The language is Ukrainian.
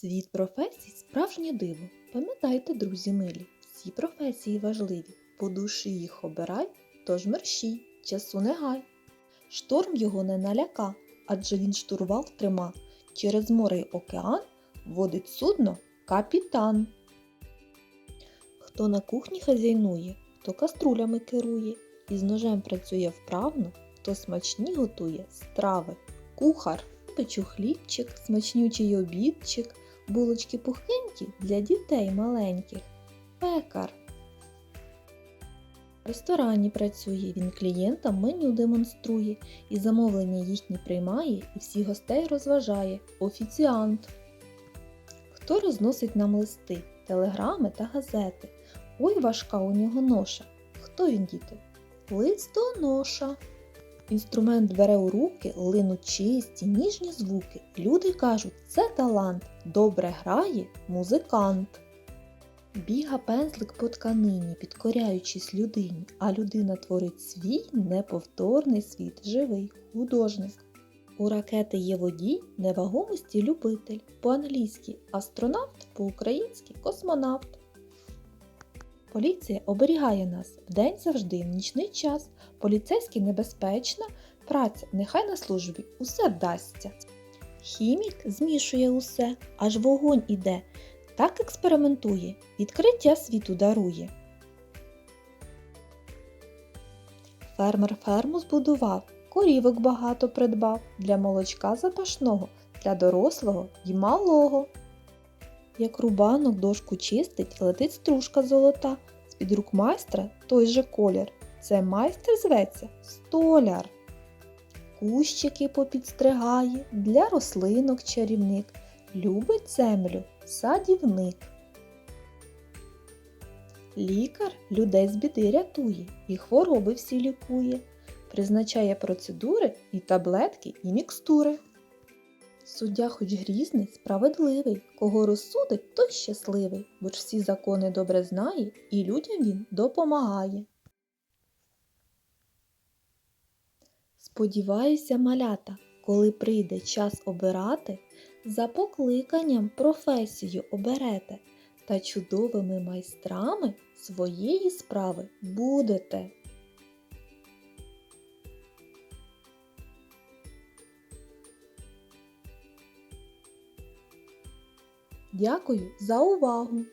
Світ професій справжнє диво. Пам'ятайте, друзі милі, всі професії важливі, по душі їх обирай, тож мерщій, часу не гай. Шторм його не наляка, адже він штурвал трима. Через море й океан водить судно капітан. Хто на кухні хазяйнує, хто каструлями керує, і з ножем працює вправно, хто смачні готує страви. Кухар, печу хлібчик, смачнючий обідчик, булочки пухенькі для дітей маленьких. Пекар. В ресторані працює, він клієнтам меню демонструє, і замовлення їхні приймає, і всіх гостей розважає. Офіціант. Хто розносить нам листи, телеграми та газети? Ой, важка у нього ноша. Хто він, діти? Листоноша. Інструмент бере у руки, линуть чисті, ніжні звуки. Люди кажуть, це талант. Добре грає музикант. Біга пензлик по тканині, підкоряючись людині, а людина творить свій неповторний світ, живий художник. У ракети є водій, невагомості любитель, по-англійськи астронавт, по-українськи космонавт. Поліція оберігає нас вдень завжди, в нічний час. Поліцейський небезпечна праця, нехай на службі усе вдасться. Хімік змішує усе, аж вогонь іде. Так експериментує, відкриття світу дарує. Фермер ферму збудував, корівок багато придбав для молочка запашного, для дорослого й малого. Як рубанок дошку чистить, летить стружка золота, з-під рук майстра той же колір. Це майстер зветься столяр. Кущики попідстригає, для рослинок чарівник, любить землю садівник. Лікар людей з біди рятує і хвороби всі лікує, призначає процедури і таблетки, і мікстури. Суддя хоч грізний, справедливий, кого розсудить, той щасливий, бо ж всі закони добре знає і людям він допомагає. Сподіваюся, малята, коли прийде час обирати, за покликанням професію оберете та чудовими майстрами своєї справи будете. Дякую за увагу!